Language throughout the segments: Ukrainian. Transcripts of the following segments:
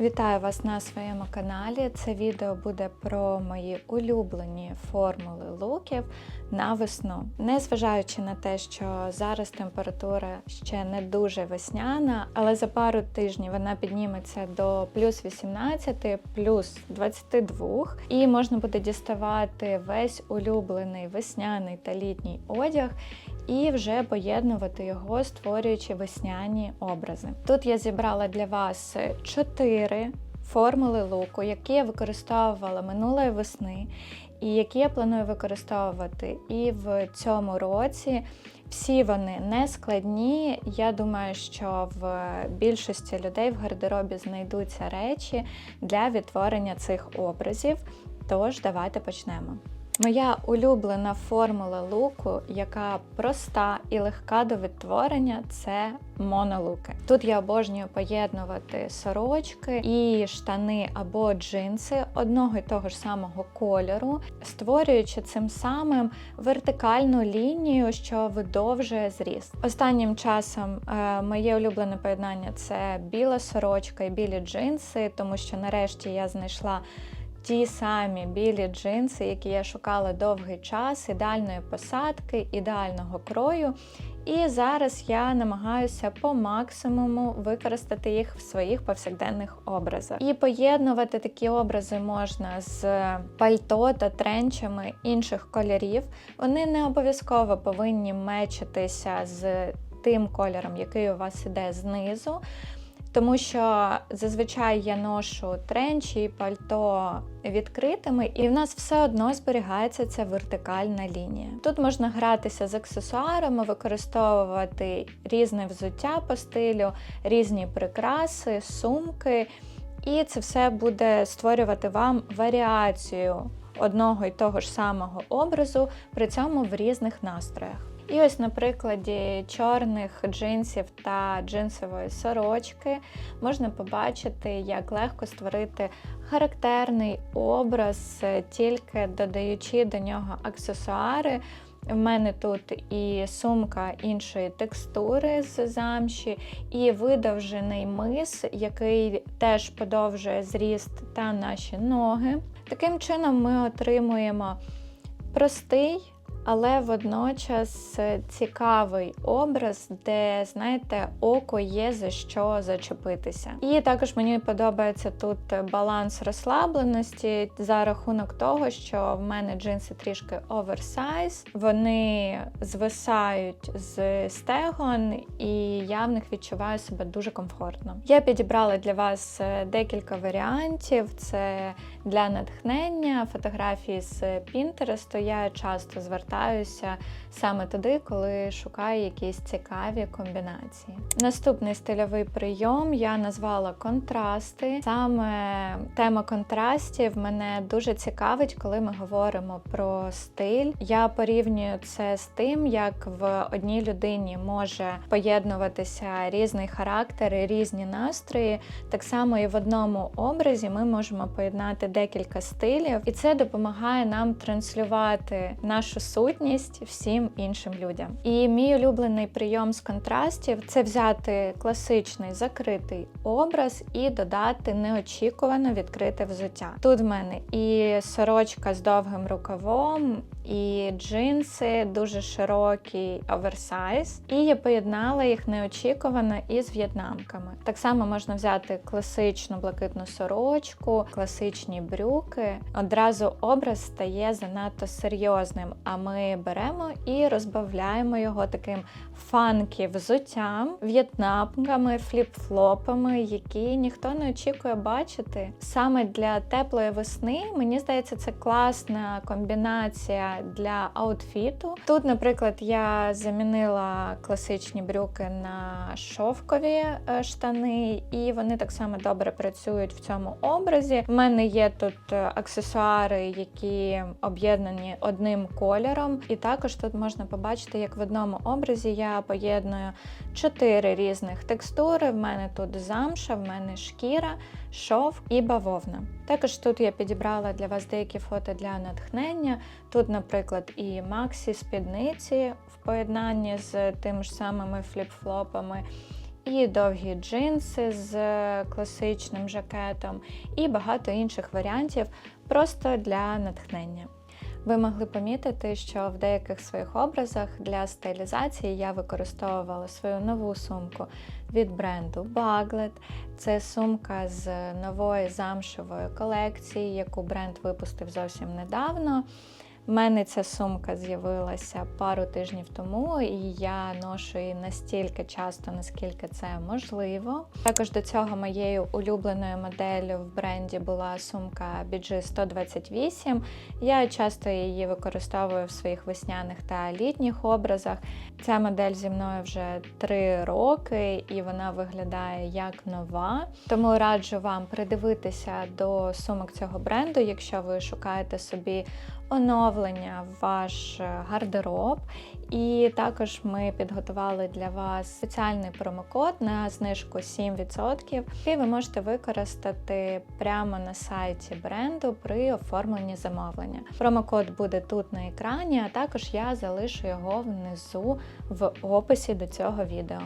Вітаю вас на своєму каналі. Це відео буде про мої улюблені формули луків на весну. Незважаючи на те, що зараз температура ще не дуже весняна, але за пару тижнів вона підніметься до плюс 18, плюс 22, і можна буде діставати весь улюблений весняний та літній одяг і вже поєднувати його, створюючи весняні образи. Тут я зібрала для вас чотири формули луку, які я використовувала минулої весни, і які я планую використовувати і в цьому році. Всі вони не складні. Я думаю, що в більшості людей в гардеробі знайдуться речі для відтворення цих образів. Тож, давайте почнемо. Моя улюблена формула луку, яка проста і легка до відтворення, це монолуки. Тут я обожнюю поєднувати сорочки і штани або джинси одного і того ж самого кольору, створюючи цим самим вертикальну лінію, що видовжує зріст. Останнім часом е, моє улюблене поєднання це біла сорочка і білі джинси, тому що нарешті я знайшла ті самі білі джинси, які я шукала довгий час, ідеальної посадки, ідеального крою. І зараз я намагаюся по максимуму використати їх в своїх повсякденних образах. І поєднувати такі образи можна з пальто та тренчами інших кольорів. Вони не обов'язково повинні мечитися з тим кольором, який у вас іде знизу. Тому що зазвичай я ношу тренчі і пальто відкритими, і в нас все одно зберігається ця вертикальна лінія. Тут можна гратися з аксесуарами, використовувати різне взуття по стилю, різні прикраси, сумки, і це все буде створювати вам варіацію одного і того ж самого образу, при цьому в різних настроях. І ось на прикладі чорних джинсів та джинсової сорочки можна побачити, як легко створити характерний образ, тільки додаючи до нього аксесуари. В мене тут і сумка іншої текстури з замші, і видовжений мис, який теж подовжує зріст та наші ноги. Таким чином ми отримуємо простий але водночас цікавий образ, де, знаєте, око є за що зачепитися. І також мені подобається тут баланс розслабленості за рахунок того, що в мене джинси трішки оверсайз, вони звисають з стегон, і я в них відчуваю себе дуже комфортно. Я підібрала для вас декілька варіантів: це для натхнення, фотографії з Pinterest. Я часто звертаю повертаюся саме туди, коли шукаю якісь цікаві комбінації. Наступний стильовий прийом я назвала контрасти. Саме тема контрастів мене дуже цікавить, коли ми говоримо про стиль. Я порівнюю це з тим, як в одній людині може поєднуватися різний характер і різні настрої. Так само і в одному образі ми можемо поєднати декілька стилів, і це допомагає нам транслювати нашу суть сутність всім іншим людям. І мій улюблений прийом з контрастів це взяти класичний закритий образ і додати неочікувано відкрите взуття. Тут в мене і сорочка з довгим рукавом, і джинси дуже широкі, оверсайз. І я поєднала їх неочікувано із в'єтнамками. Так само можна взяти класичну блакитну сорочку, класичні брюки. Одразу образ стає занадто серйозним. А ми беремо і розбавляємо його таким фанкі взуттям, в'єтнамками, фліп-флопами, які ніхто не очікує бачити. Саме для теплої весни, мені здається, це класна комбінація для аутфіту. Тут, наприклад, я замінила класичні брюки на шовкові е, штани, і вони так само добре працюють в цьому образі. У мене є тут е, аксесуари, які об'єднані одним кольором, і також тут можна побачити, як в одному образі я поєдную чотири різних текстури. В мене тут замша, в мене шкіра, шов і бавовна. Також тут я підібрала для вас деякі фото для натхнення. Тут, наприклад, і Максі спідниці в поєднанні з тими ж самими фліп-флопами. і довгі джинси з класичним жакетом, і багато інших варіантів просто для натхнення. Ви могли помітити, що в деяких своїх образах для стилізації я використовувала свою нову сумку від бренду Baglet. Це сумка з нової замшевої колекції, яку бренд випустив зовсім недавно. У мене ця сумка з'явилася пару тижнів тому, і я ношу її настільки часто, наскільки це можливо. Також до цього моєю улюбленою моделлю в бренді була сумка BG 128. Я часто її використовую в своїх весняних та літніх образах. Ця модель зі мною вже 3 роки, і вона виглядає як нова. Тому раджу вам придивитися до сумок цього бренду, якщо ви шукаєте собі оновлення в ваш гардероб. І також ми підготували для вас спеціальний промокод на знижку 7%, який ви можете використати прямо на сайті бренду при оформленні замовлення. Промокод буде тут на екрані, а також я залишу його внизу в описі до цього відео.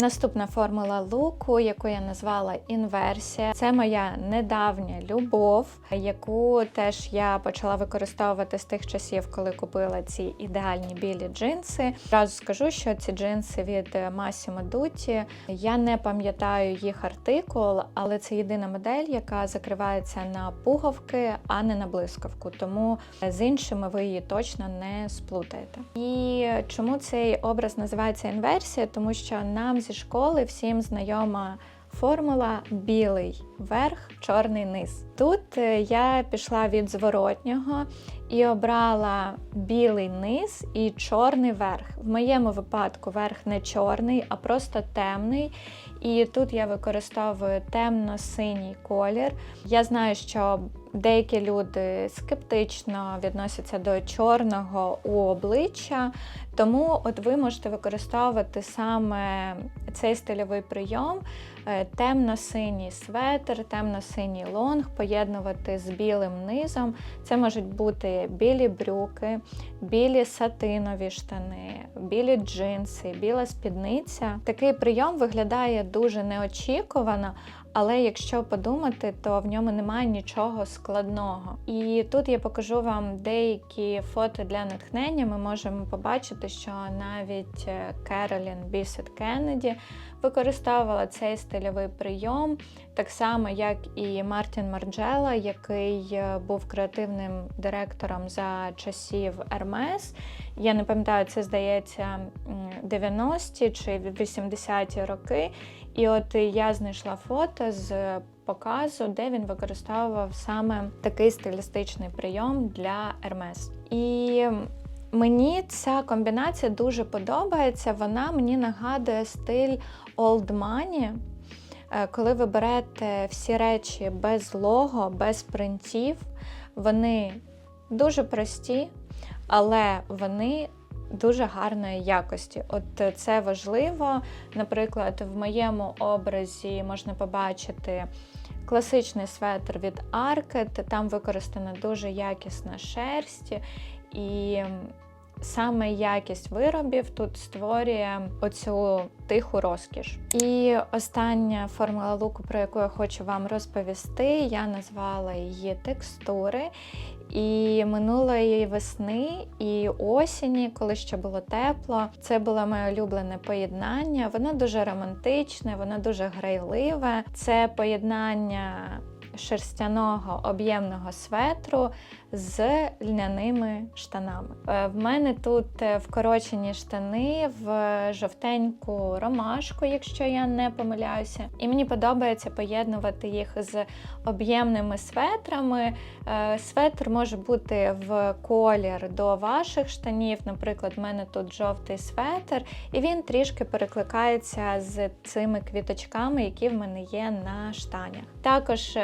Наступна формула луку, яку я назвала інверсія, це моя недавня любов, яку теж я почала використовувати з тих часів, коли купила ці ідеальні білі джинси. Зразу скажу, що ці джинси від Massimo Dutti, я не пам'ятаю їх артикул, але це єдина модель, яка закривається на пуговки, а не на блискавку. Тому з іншими ви її точно не сплутаєте. І чому цей образ називається інверсія? Тому що нам зі школи всім знайома формула білий верх, чорний низ. Тут е, я пішла від зворотнього і обрала білий низ і чорний верх. В моєму випадку верх не чорний, а просто темний. І тут я використовую темно-синій колір. Я знаю, що деякі люди скептично відносяться до чорного у обличчя, тому от ви можете використовувати саме цей стильовий прийом, е, темно-синій светр, темно-синій лонг, поєднувати з білим низом. Це можуть бути білі брюки, білі сатинові штани, білі джинси, біла спідниця. Такий прийом виглядає дуже неочікувано. Але якщо подумати, то в ньому немає нічого складного. І тут я покажу вам деякі фото для натхнення. Ми можемо побачити, що навіть Керолін Бісет Кеннеді використовувала цей стильовий прийом, так само, як і Мартін Марджела, який був креативним директором за часів Hermes. Я не пам'ятаю, це здається 90-ті чи 80-ті роки. І от я знайшла фото з показу, де він використовував саме такий стилістичний прийом для Hermes. І мені ця комбінація дуже подобається. Вона мені нагадує стиль Old Money, е, коли ви берете всі речі без лого, без принтів, вони дуже прості, але вони дуже гарної якості. От це важливо. Наприклад, в моєму образі можна побачити класичний светр від Arket, там використана дуже якісна шерсть. І саме якість виробів тут створює оцю тиху розкіш. І остання формула луку, про яку я хочу вам розповісти, я назвала її текстури. І минулої весни і осені, коли ще було тепло, це було моє улюблене поєднання. Воно дуже романтичне, воно дуже грайливе. Це поєднання шерстяного об'ємного светру з льняними штанами. Е, в мене тут е, вкорочені штани в жовтеньку ромашку, якщо я не помиляюся. І мені подобається поєднувати їх з об'ємними светрами. Е, светр може бути в колір до ваших штанів. Наприклад, в мене тут жовтий светр, і він трішки перекликається з цими квіточками, які в мене є на штанях. Також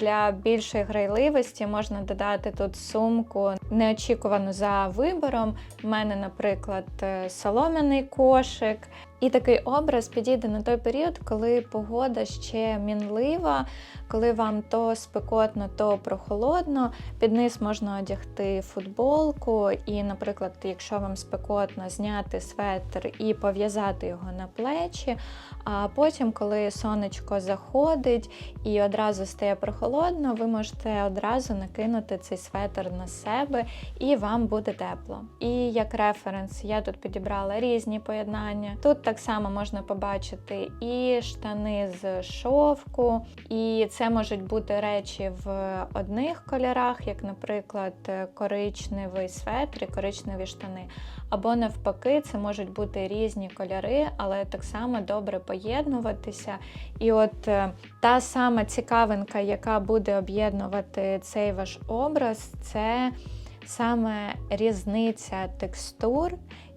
для більшої грайливості можна додати тут сумку неочікувано за вибором. У мене, наприклад, солом'яний кошик. І такий образ підійде на той період, коли погода ще мінлива, коли вам то спекотно, то прохолодно. Під низ можна одягти футболку, і, наприклад, якщо вам спекотно, зняти светр і пов'язати його на плечі. А потім, коли сонечко заходить і одразу стає прохолодно, ви можете одразу накинути цей светр на себе, і вам буде тепло. І як референс, я тут підібрала різні поєднання. Тут так само можна побачити і штани з шовку, і це можуть бути речі в одних кольорах, як, наприклад, коричневий светр і коричневі штани. Або навпаки, це можуть бути різні кольори, але так само добре поєднуватися. І от е, та сама цікавинка, яка буде об'єднувати цей ваш образ, це саме різниця текстур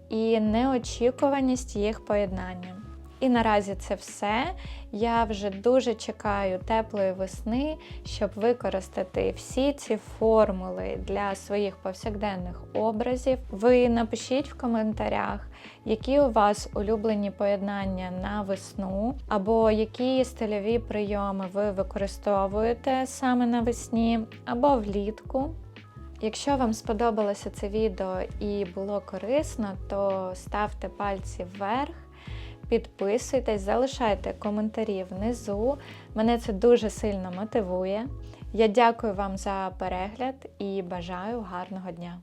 і неочікуваність їх поєднання. І наразі це все. Я вже дуже чекаю теплої весни, щоб використати всі ці формули для своїх повсякденних образів. Ви напишіть в коментарях, які у вас улюблені поєднання на весну, або які стильові прийоми ви використовуєте саме навесні, або влітку. Якщо вам сподобалося це відео і було корисно, то ставте пальці вверх. Підписуйтесь, залишайте коментарі внизу. Мене це дуже сильно мотивує. Я дякую вам за перегляд і бажаю гарного дня!